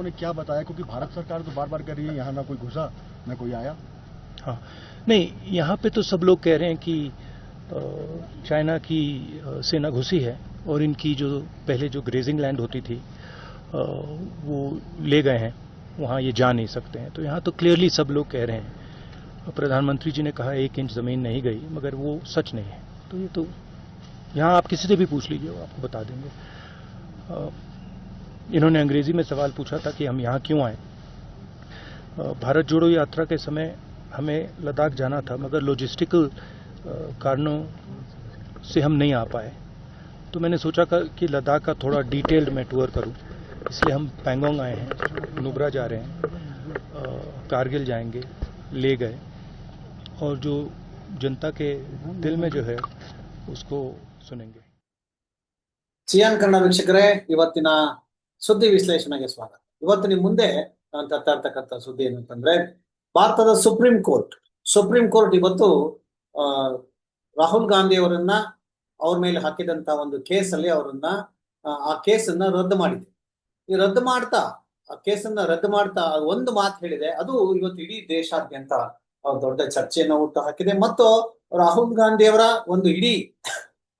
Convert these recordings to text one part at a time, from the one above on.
लोगों ने क्या बताया? क्योंकि भारत सरकार तो बार बार कह रही है, यहाँ ना कोई घुसा, ना कोई आया। हाँ। नहीं, यहाँ पे तो सब लोग कह रहे हैं कि चाइना की सेना घुसी है और इनकी जो पहले जो ग्रेजिंग लैंड होती थी वो ले गए हैं। वहाँ ये जा नहीं सकते हैं। तो यहाँ तो क्लियरली सब लोग कह रहे हैं। प्रधानमंत्री जी ने कहा, एक इंच ज़मीन नहीं गई, मगर वो सच नहीं है। तो ये तो यहाँ आप किसी से भी पूछ लीजिए आपको बता देंगे। इन्होंने अंग्रेजी में सवाल पूछा था कि हम यहाँ क्यों आए अ, भारत जोड़ो यात्रा के समय हमें लद्दाख जाना था मगर लॉजिस्टिकल अ, कारणों से हम नहीं आ पाए तो मैंने सोचा का- कि लद्दाख का थोड़ा डिटेल्ड मैं टूर करूं इसलिए हम पैंगोंग आए हैं नुब्रा जा रहे हैं अ, कारगिल जाएंगे ले गए और जो जनता के दिल में जो है उसको सुनेंगे ಸಿಯಾನ್ ಕನ್ನಡ ವೀಕ್ಷಕರೇ ಇವತ್ತಿನ ಸುದ್ದಿ ವಿಶ್ಲೇಷಣೆಗೆ ಸ್ವಾಗತ. ಇವತ್ತು ನಿಮ್ ಮುಂದೆ ನಾನು ತರ್ತಾ ಇರ್ತಕ್ಕಂಥ ಸುದ್ದಿ ಏನಂತಂದ್ರೆ ಭಾರತದ ಸುಪ್ರೀಂ ಕೋರ್ಟ್. ಸುಪ್ರೀಂ ಕೋರ್ಟ್ ಇವತ್ತು ರಾಹುಲ್ ಗಾಂಧಿ ಅವರನ್ನ ಅವ್ರ ಮೇಲೆ ಹಾಕಿದಂತ ಒಂದು ಕೇಸಲ್ಲಿ ಅವರನ್ನ ಆ, ಕೇಸನ್ನ ರದ್ದು ಮಾಡಿದೆ. ಈ ರದ್ದು ಮಾಡ್ತಾ ಆ ಕೇಸನ್ನ ರದ್ದು ಮಾಡ್ತಾ ಒಂದು ಮಾತು ಹೇಳಿದೆ ಅದು ಇವತ್ತು ಇಡೀ ದೇಶಾದ್ಯಂತ ದೊಡ್ಡ ಚರ್ಚೆಯನ್ನು ಹುಟ್ಟು ಹಾಕಿದೆ. ಮತ್ತು ರಾಹುಲ್ ಗಾಂಧಿ ಅವರ ಒಂದು ಇಡೀ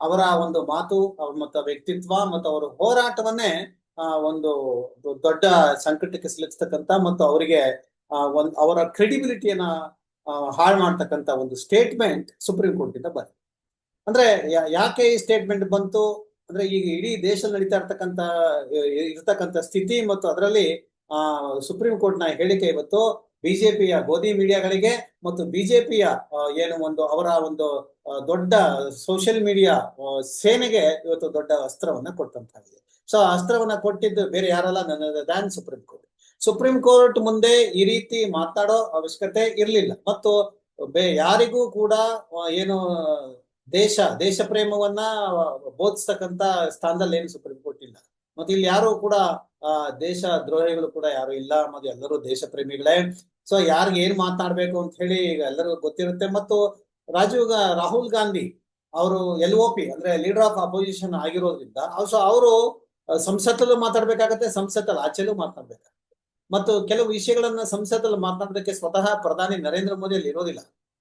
ಅವರ ಒಂದು ಮಾತು ಮತ್ತು ವ್ಯಕ್ತಿತ್ವ ಮತ್ತು ಅವರ ಹೋರಾಟವನ್ನೇ ಒಂದು ದೊಡ್ಡ ಸಂಕಟಕ್ಕೆ ಸಿಲುಕಿಸ್ತಕ್ಕಂತ ಮತ್ತು ಅವರಿಗೆ ಒಂದ್, ಅವರ ಕ್ರೆಡಿಬಿಲಿಟಿಯನ್ನ ಹಾಳು ಮಾಡ್ತಕ್ಕಂತ ಒಂದು ಸ್ಟೇಟ್ಮೆಂಟ್ ಸುಪ್ರೀಂ ಕೋರ್ಟ್ ಇಂದ ಬಂತು. ಅಂದ್ರೆ ಯಾಕೆ ಈ ಸ್ಟೇಟ್ಮೆಂಟ್ ಬಂತು? ಅಂದ್ರೆ ಈಗ ಇಡೀ ದೇಶದಲ್ಲಿ ನಡೀತಾ ಇರ್ತಕ್ಕಂತ ಇರ್ತಕ್ಕಂಥ ಸ್ಥಿತಿ ಮತ್ತು ಅದರಲ್ಲಿ, ಆ ಸುಪ್ರೀಂ ಕೋರ್ಟ್ನ ಹೇಳಿಕೆ ಇವತ್ತು ಬಿಜೆಪಿಯ ಗೋಧಿ ಮೀಡಿಯಾಗಳಿಗೆ ಮತ್ತು ಬಿಜೆಪಿಯ ಏನು ಒಂದು ಅವರ ಒಂದು ದೊಡ್ಡ ಸೋಷಿಯಲ್ ಮೀಡಿಯಾ ಸೇನೆಗೆ ಇವತ್ತು ದೊಡ್ಡ ಅಸ್ತ್ರವನ್ನ ಕೊಟ್ಟಂತಾಗಿದೆ. ಸೊ ಆ ಅಸ್ತ್ರವನ್ನ ಕೊಟ್ಟಿದ್ದು ಬೇರೆ ಯಾರಲ್ಲ? ನನ್ನ ದ್ಯಾನ್ ಸುಪ್ರೀಂ ಕೋರ್ಟ್. ಸುಪ್ರೀಂ ಕೋರ್ಟ್ ಮುಂದೆ ಈ ರೀತಿ ಮಾತಾಡೋ ಅವಶ್ಯಕತೆ ಇರಲಿಲ್ಲ. ಮತ್ತು ಯಾರಿಗೂ ಕೂಡ ಏನು ದೇಶ ದೇಶ ಪ್ರೇಮವನ್ನ ಬೋಧಿಸ್ತಕ್ಕಂತ ಸ್ಥಾನದಲ್ಲಿ ಏನು ಸುಪ್ರೀಂ ಕೋರ್ಟ್ ಇಲ್ಲ. ಮತ್ತೆ ಇಲ್ಲಿ ಯಾರು ಕೂಡ ಆ, ದೇಶ ದ್ರೋಹಿಗಳು ಕೂಡ ಯಾರು ಇಲ್ಲ. ಅನ್ನೋದು ಎಲ್ಲರೂ ದೇಶ ಪ್ರೇಮಿಗಳೇ. ಸೊ ಯಾರಿಗೆ ಏನ್ ಮಾತಾಡ್ಬೇಕು ಅಂತ ಹೇಳಿ ಈಗ ಎಲ್ಲರಿಗೂ ಗೊತ್ತಿರುತ್ತೆ. ಮತ್ತು ರಾಜೀವ್ ರಾಹುಲ್ ಗಾಂಧಿ ಅವರು ಎಲ್ ಒ ಪಿ ಅಂದ್ರೆ ಲೀಡರ್ ಆಫ್ ಅಪೋಸಿಷನ್ ಆಗಿರೋದ್ರಿಂದ ಸೊ ಅವರು ಸಂಸತ್ತಲ್ಲೂ ಮಾತಾಡ್ಬೇಕಾಗತ್ತೆ ಸಂಸತ್ತಲ್ಲಿ ಆಚೆಲೂ ಮಾತಾಡ್ಬೇಕಾಗತ್ತೆ. ಮತ್ತು ಕೆಲವು ವಿಷಯಗಳನ್ನ ಸಂಸತ್ತಲ್ಲಿ ಮಾತಾಡೋದಕ್ಕೆ ಸ್ವತಃ ಪ್ರಧಾನಿ ನರೇಂದ್ರ ಮೋದಿ ಅಲ್ಲಿ ಇರೋದಿಲ್ಲ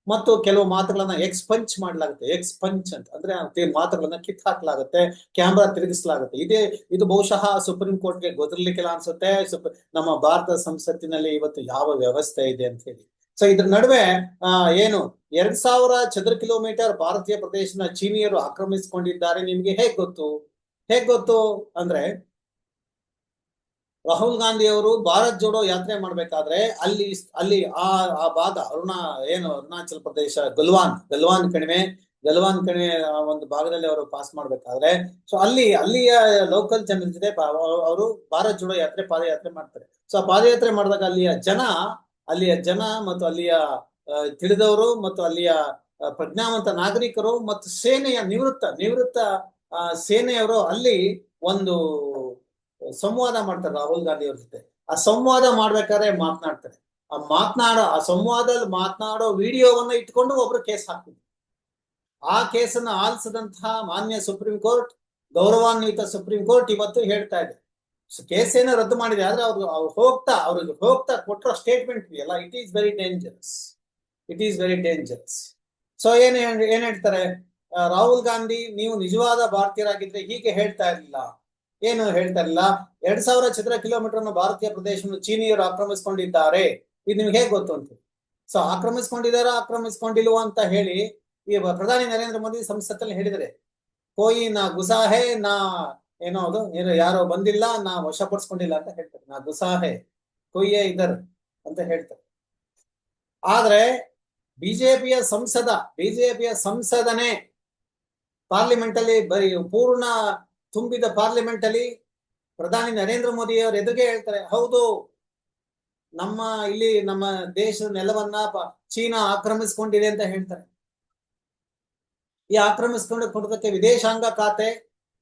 ಮತ್ತು ಕೆಲವು ಮಾತುಗಳನ್ನ ಎಕ್ಸ್ಪಂಚ್ ಮಾಡಲಾಗುತ್ತೆ. ಎಕ್ಸ್ಪಂಚ್ ಅಂತ. ಅಂದ್ರೆ ಮಾತುಗಳನ್ನ ಕಿತ್ ಹಾಕಲಾಗುತ್ತೆ. ಕ್ಯಾಮ್ರಾ ತಿರುಗಿಸಲಾಗುತ್ತೆ. ಇದೇ, ಇದು ಬಹುಶಃ ಸುಪ್ರೀಂ ಕೋರ್ಟ್ಗೆ ಗೊದರ್ಲಿಕ್ಕೆಲ್ಲ ಅನ್ಸುತ್ತೆ. ನಮ್ಮ ಭಾರತ ಸಂಸತ್ತಿನಲ್ಲಿ ಇವತ್ತು ಯಾವ ವ್ಯವಸ್ಥೆ ಇದೆ ಅಂತ ಹೇಳಿ. ಸೊ ಇದ್ರ ನಡುವೆ, ಆ, ಏನು? ಎರಡ್ ಸಾವಿರ ಚದರ ಕಿಲೋಮೀಟರ್ ಭಾರತೀಯ ಪ್ರದೇಶನ ಚೀನಿಯರು ಆಕ್ರಮಿಸಿಕೊಂಡಿದ್ದಾರೆ. ನಿಮ್ಗೆ ಹೇಗ್ ಗೊತ್ತು? ಹೇಗ್ ಗೊತ್ತು? ಅಂದ್ರೆ ರಾಹುಲ್ ಗಾಂಧಿ ಅವರು ಭಾರತ್ ಜೋಡೋ ಯಾತ್ರೆ ಮಾಡ್ಬೇಕಾದ್ರೆ ಅಲ್ಲಿ ಅಲ್ಲಿ ಆ ಆ ಭಾಗ ಅರುಣಾ, ಏನು ಅರುಣಾಚಲ ಪ್ರದೇಶ, ಗಲ್ವಾನ್ ಗಲ್ವಾನ್ ಕಣಿವೆ ಗಲ್ವಾನ್ ಕಣಿವೆ ಒಂದು ಭಾಗದಲ್ಲಿ ಅವರು ಪಾಸ್ ಮಾಡ್ಬೇಕಾದ್ರೆ. ಸೊ ಅಲ್ಲಿ, ಅಲ್ಲಿಯ ಲೋಕಲ್ ಜನರ ಜೊತೆ ಅವರು ಭಾರತ್ ಜೋಡೋ ಯಾತ್ರೆ, ಪಾದಯಾತ್ರೆ ಮಾಡ್ತಾರೆ. ಸೊ ಆ ಪಾದಯಾತ್ರೆ ಮಾಡಿದಾಗ ಅಲ್ಲಿಯ ಜನ ಅಲ್ಲಿಯ ಜನ ಮತ್ತು ಅಲ್ಲಿಯ ತಿಳಿದವರು ಮತ್ತು ಅಲ್ಲಿಯ ಪ್ರಜ್ಞಾವಂತ ನಾಗರಿಕರು ಮತ್ತು ಸೇನೆಯ ನಿವೃತ್ತ ನಿವೃತ್ತ ಸೇನೆಯವರು ಅಲ್ಲಿ ಒಂದು ಸಂವಾದ ಮಾಡ್ತಾರೆ ರಾಹುಲ್ ಗಾಂಧಿ ಅವ್ರ ಜೊತೆ. ಆ ಸಂವಾದ ಮಾಡ್ಬೇಕಾದ್ರೆ ಮಾತನಾಡ್ತಾರೆ. ಆ ಮಾತನಾಡೋ, ಆ ಸಂವಾದದಲ್ಲಿ ಮಾತನಾಡೋ ವಿಡಿಯೋವನ್ನ ಇಟ್ಕೊಂಡು ಒಬ್ರು ಕೇಸ್ ಹಾಕ್ತಿದ್ರು ಆ ಕೇಸನ್ನ ಆಲಿಸಿದಂತಹ ಮಾನ್ಯ ಸುಪ್ರೀಂ ಕೋರ್ಟ್, ಗೌರವಾನ್ವಿತ ಸುಪ್ರೀಂ ಕೋರ್ಟ್ ಇವತ್ತು ಹೇಳ್ತಾ ಇದೆ. ಕೇಸ್ ಏನೋ ರದ್ದು ಮಾಡಿದೆ ಆದ್ರೆ ಅವ್ರು ಅವ್ರು ಹೋಗ್ತಾ, ಅವ್ರಿಗೆ ಹೋಗ್ತಾ ಕೊಟ್ಟಿರೋ ಸ್ಟೇಟ್ಮೆಂಟ್ ಇದೆಯಲ್ಲ it is very dangerous it is very dangerous so ಏನ್ ಏನ್ ಹೇಳ್ತಾರೆ? ರಾಹುಲ್ ಗಾಂಧಿ, ನೀವು ನಿಜವಾದ ಭಾರತೀಯರಾಗಿದ್ರೆ ಹೀಗೆ ಹೇಳ್ತಾ ಇರಲಿಲ್ಲ. ಏನು ಹೇಳ್ತಾರಲ್ಲ? ಎರಡ್ ಸಾವಿರ ಚದರ ಕಿಲೋಮೀಟರ್ ಭಾರತೀಯ ಪ್ರದೇಶವನ್ನು ಚೀನಿಯರು ಆಕ್ರಮಿಸಿಕೊಂಡಿದ್ದಾರೆ. ಇದು ನಿಮ್ಗೆ ಹೇಗೆ ಗೊತ್ತು ಅಂತ? ಸೊ ಆಕ್ರಮಿಸ್ಕೊಂಡಿದಾರ ಆಕ್ರಮಿಸ್ಕೊಂಡಿಲ್ವ ಅಂತ ಹೇಳಿ ಈ ಪ್ರಧಾನಿ ನರೇಂದ್ರ ಮೋದಿ ಸಂಸತ್ತಲ್ಲಿ ಹೇಳಿದರೆ ಕೋಯಿ ನಾ ಗುಸಾಹೆ, ನಾ ಏನೋ ಅದು, ಏನು ಯಾರೋ ಬಂದಿಲ್ಲ, ನಾ ವಶಪಡಿಸ್ಕೊಂಡಿಲ್ಲ ಅಂತ ಹೇಳ್ತಾರೆ. ನಾ ಗುಸಾಹೆ, ಕೊಯ್ಯೇ ಇದರ್ ಅಂತ ಹೇಳ್ತಾರೆ. ಆದ್ರೆ ಬಿಜೆಪಿಯ ಸಂಸದ, ಬಿಜೆಪಿಯ ಸಂಸದನೇ ಪಾರ್ಲಿಮೆಂಟ್ ಅಲ್ಲಿ ಬರೀ ಪೂರ್ಣ ತುಂಬಿದ ಪಾರ್ಲಿಮೆಂಟ್ ಅಲ್ಲಿ ಪ್ರಧಾನಿ ನರೇಂದ್ರ ಮೋದಿ ಅವರು ಎದುರಿಗೆ ಹೇಳ್ತಾರೆ, ಹೌದು, ನಮ್ಮ ಇಲ್ಲಿ ನಮ್ಮ ದೇಶದ ನೆಲವನ್ನ ಚೀನಾ ಆಕ್ರಮಿಸ್ಕೊಂಡಿದೆ ಅಂತ ಹೇಳ್ತಾರೆ. ಈ ಆಕ್ರಮಿಸ್ಕೊಂಡು ಕೊಡೋದಕ್ಕೆ ವಿದೇಶಾಂಗ ಖಾತೆ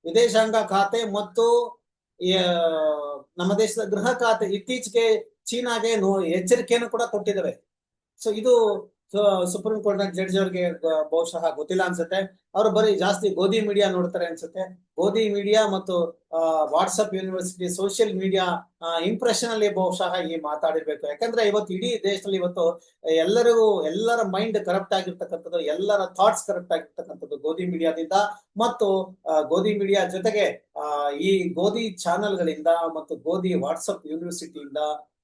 ವಿದೇಶಾಂಗ ಖಾತೆ ಮತ್ತು ನಮ್ಮ ದೇಶದ ಗೃಹ ಖಾತೆ ಇತ್ತೀಚೆಗೆ ಚೀನಾಗೆ ಎಚ್ಚರಿಕೆಯನ್ನು ಕೂಡ ಕೊಟ್ಟಿದ್ದಾರೆ ಸೊ ಇದು ಸುಪ್ರೀಂ ಕೋರ್ಟ್ನ ಜಡ್ಜ್ ಅವ್ರಿಗೆ ಬಹುಶಃ ಗೊತ್ತಿಲ್ಲ ಅನ್ಸುತ್ತೆ. ಅವ್ರು ಬರೀ ಜಾಸ್ತಿ ಗೋಧಿ ಮೀಡಿಯಾ ನೋಡ್ತಾರೆ ಅನ್ಸುತ್ತೆ. ಗೋಧಿ ಮೀಡಿಯಾ ಮತ್ತು WhatsApp university social media impression ಅಲ್ಲಿ ಬಹುಶಃ ಈ ಮಾತಾಡಿರ್ಬೇಕು. ಯಾಕಂದ್ರೆ ಇವತ್ತು ಇಡೀ ದೇಶದಲ್ಲಿ ಇವತ್ತು ಎಲ್ಲರಿಗೂ ಎಲ್ಲರ ಮೈಂಡ್ ಕರಪ್ಟ್ ಆಗಿರ್ತಕ್ಕಂಥದ್ದು, ಎಲ್ಲರ ಥಾಟ್ಸ್ ಕರಪ್ಟ್ ಆಗಿರ್ತಕ್ಕಂಥದ್ದು ಗೋಧಿ ಮೀಡಿಯಾದಿಂದ ಮತ್ತು ಗೋಧಿ ಮೀಡಿಯಾ ಜೊತೆಗೆ ಈ ಗೋಧಿ ಚಾನೆಲ್ಗಳಿಂದ ಮತ್ತು ಗೋಧಿ ವಾಟ್ಸಪ್ ಯೂನಿವರ್ಸಿಟಿಯಿಂದ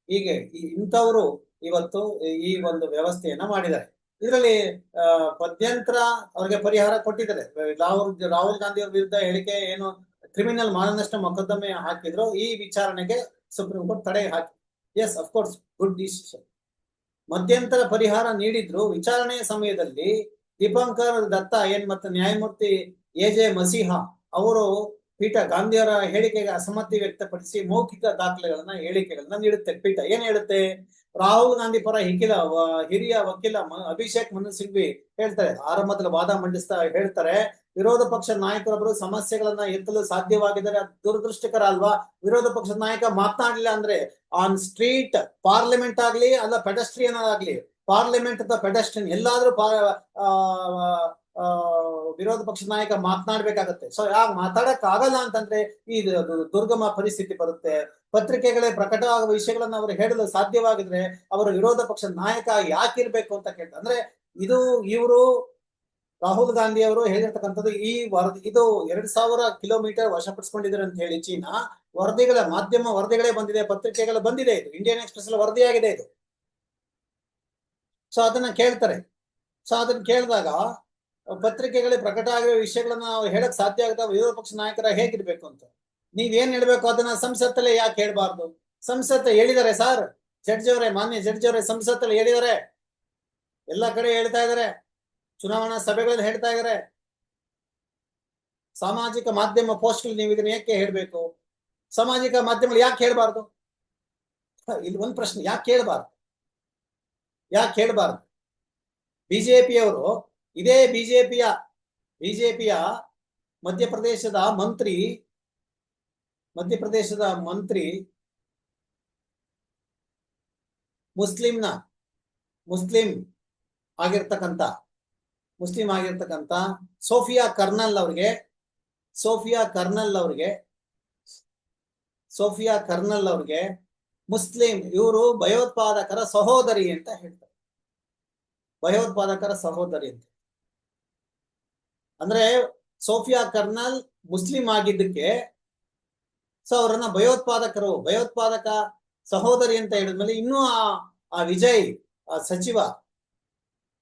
ಹೀಗೆ ಇಂಥವರು ಇವತ್ತು ಈ ಒಂದು ವ್ಯವಸ್ಥೆಯನ್ನ ಮಾಡಿದ್ದಾರೆ. ಇದರಲ್ಲಿ ಪದ್ಯಂತ್ರ ಅವರಿಗೆ ಪರಿಹಾರ ಕೊಟ್ಟಿದ್ದಾರೆ. ರಾಹುಲ್ ರಾಹುಲ್ ಗಾಂಧಿ ಅವ್ರ ವಿರುದ್ಧ ಹೇಳಿಕೆ ಏನು, ಕ್ರಿಮಿನಲ್ ಮಾನನಷ್ಟ ಮೊಕದ್ದಮೆ ಹಾಕಿದ್ರು ಈ ವಿಚಾರಣೆಗೆ ಸುಪ್ರೀಂ ಕೋರ್ಟ್ ತಡೆ ಹಾಕಿ. Yes of course good decision ಮಧ್ಯಂತರ ಪರಿಹಾರ ನೀಡಿದ್ರು. ವಿಚಾರಣೆಯ ಸಮಯದಲ್ಲಿ ದೀಪಂಕರ್ ದತ್ತ ಏನ್ ಮತ್ತೆ ನ್ಯಾಯಮೂರ್ತಿ ಎ ಜೆ ಮಸಿಹಾ ಅವರು ಪೀಠ ಗಾಂಧಿಯವರ ಹೇಳಿಕೆಗೆ ಅಸಮ್ಮತಿ ವ್ಯಕ್ತಪಡಿಸಿ ಮೌಖಿಕ ದಾಖಲೆಗಳನ್ನ, ಹೇಳಿಕೆಗಳನ್ನ ನೀಡುತ್ತೆ. ಪೀಠ ಏನ್ ಹೇಳುತ್ತೆ? ರಾಹುಲ್ ಗಾಂಧಿ ಪರ ಹಿಕಿಲ ಹಿರಿಯ ವಕೀಲ ಅಭಿಷೇಕ್ ಮನು ಸಿಂಘ್ವಿ ಹೇಳ್ತಾರೆ. ಆರಂಭದಲ್ಲಿ ವಾದ ಮಂಡಿಸ್ತಾ ಹೇಳ್ತಾರೆ, ವಿರೋಧ ಪಕ್ಷ ನಾಯಕರೊಬ್ಬರು ಸಮಸ್ಯೆಗಳನ್ನ ಎತ್ತಲು ಸಾಧ್ಯವಾಗಿದ್ದಾರೆ ದುರದೃಷ್ಟಕರ ಅಲ್ವಾ ವಿರೋಧ ಪಕ್ಷದ ನಾಯಕ ಮಾತನಾಡಲಿಲ್ಲ ಅಂದ್ರೆ ಆನ್ ಸ್ಟ್ರೀಟ್ ಪಾರ್ಲಿಮೆಂಟ್ ಆಗ್ಲಿ, ಅಲ್ಲ ಪೆಡಸ್ಟ್ರಿಯನ್ ಆಗ್ಲಿ ಪಾರ್ಲಿಮೆಂಟ್ ಅಥವಾ ಪೆಡಸ್ಟ್ರಿಯನ್ ಎಲ್ಲಾದ್ರೂ ವಿರೋಧ ಪಕ್ಷದ ನಾಯಕ ಮಾತನಾಡ್ಬೇಕಾಗತ್ತೆ. ಸೊ ಯಾವಾಗ ಮಾತಾಡಕ್ ಆಗಲ್ಲ ಅಂತಂದ್ರೆ ಈ ದುರ್ಗಮ ಪರಿಸ್ಥಿತಿ ಬರುತ್ತೆ. ಪತ್ರಿಕೆಗಳೇ ಪ್ರಕಟವಾಗುವ ವಿಷಯಗಳನ್ನ ಅವರು ಹೇಳಲು ಸಾಧ್ಯವಾಗಿದ್ರೆ ಅವರ ವಿರೋಧ ಪಕ್ಷದ ನಾಯಕ ಯಾಕಿರ್ಬೇಕು ಅಂತ ಕೇಳ್ತಾರೆ. ಅಂದ್ರೆ ಇದು ಇವರು ರಾಹುಲ್ ಗಾಂಧಿ ಅವರು ಹೇಳಿರ್ತಕ್ಕಂಥದ್ದು ಈ ವರದಿ ಇದು ಎರಡ್ ಸಾವಿರ ಕಿಲೋಮೀಟರ್ ವಶಪಡಿಸ್ಕೊಂಡಿದ್ದಾರೆ ಅಂತ ಹೇಳಿ ಚೀನಾ, ವರದಿಗಳ ಮಾಧ್ಯಮ ವರದಿಗಳೇ ಬಂದಿದೆ, ಪತ್ರಿಕೆಗಳು ಬಂದಿದೆ ಇದು. ಇಂಡಿಯನ್ ಎಕ್ಸ್ಪ್ರೆಸ್ ಅಲ್ಲಿ ವರದಿಯಾಗಿದೆ ಇದು. ಸೊ ಅದನ್ನ ಕೇಳ್ತಾರೆ. ಸೊ ಅದನ್ನ ಕೇಳಿದಾಗ ಪತ್ರಿಕೆಗಳೇ ಪ್ರಕಟ ಆಗಿರೋ ವಿಷಯಗಳನ್ನ ನಾವು ಹೇಳಕ್ ಸಾಧ್ಯ ಆಗುತ್ತೆ ವಿರೋಧ ಪಕ್ಷ ನಾಯಕರ ಹೇಗಿರ್ಬೇಕು ಅಂತ. ನೀವೇನ್ ಹೇಳ್ಬೇಕು ಅದನ್ನ ಸಂಸತ್ತಲ್ಲೇ ಯಾಕೆ ಹೇಳ್ಬಾರ್ದು? ಸಂಸತ್ ಹೇಳಿದಾರೆ ಸರ್. ಜಡ್ಜ್ ಅವರೇ, ಮಾನ್ಯ ಜಡ್ಜ್ ಅವರೇ ಸಂಸತ್ತಲ್ಲಿ ಹೇಳಿದಾರೆ. ಎಲ್ಲಾ ಕಡೆ ಹೇಳ್ತಾ ಇದಾರೆ. ಚುನಾವಣಾ ಸಭೆಗಳಲ್ಲಿ ಹೇಳ್ತಾ ಇದಾರೆ. ಸಾಮಾಜಿಕ ಮಾಧ್ಯಮ ಪೋಸ್ಟ್ ನೀವು ಇದನ್ನ ಯಾಕೆ ಹೇಳ್ಬೇಕು? ಸಾಮಾಜಿಕ ಮಾಧ್ಯಮಗಳು ಯಾಕೆ ಹೇಳ್ಬಾರ್ದು? ಇಲ್ಲಿ ಒಂದ್ ಪ್ರಶ್ನೆ, ಯಾಕೆ ಕೇಳಬಾರ್ದು ಯಾಕೆ ಹೇಳ್ಬಾರ್ದು? ಬಿಜೆಪಿಯವರು ಇದೇ ಬಿಜೆಪಿಯ ಬಿಜೆಪಿಯ ಮಧ್ಯಪ್ರದೇಶದ ಮಂತ್ರಿ ಮಧ್ಯಪ್ರದೇಶದ ಮಂತ್ರಿ ಮುಸ್ಲಿಂನ, ಮುಸ್ಲಿಂ ಆಗಿರ್ತಕ್ಕಂಥ ಮುಸ್ಲಿಂ ಆಗಿರ್ತಕ್ಕಂಥ ಸೋಫಿಯಾ ಕರ್ನಲ್ ಅವ್ರಿಗೆ, ಸೋಫಿಯಾ ಕರ್ನಲ್ ಅವ್ರಿಗೆ, ಸೋಫಿಯಾ ಕರ್ನಲ್ ಅವ್ರಿಗೆ ಮುಸ್ಲಿಂ ಇವರು ಭಯೋತ್ಪಾದಕರ ಸಹೋದರಿ ಅಂತ ಹೇಳ್ತಾರೆ. ಭಯೋತ್ಪಾದಕರ ಸಹೋದರಿ ಅಂತ. ಅಂದ್ರೆ ಸೋಫಿಯಾ ಕರ್ನಲ್ ಮುಸ್ಲಿಂ ಆಗಿದ್ದಕ್ಕೆ, ಸೊ ಅವರನ್ನ ಭಯೋತ್ಪಾದಕರು, ಭಯೋತ್ಪಾದಕ ಸಹೋದರಿ ಅಂತ ಹೇಳಿದ್ಮೇಲೆ ಇನ್ನೂ ಆ ಆ ವಿಜಯ್, ಆ ಸಚಿವ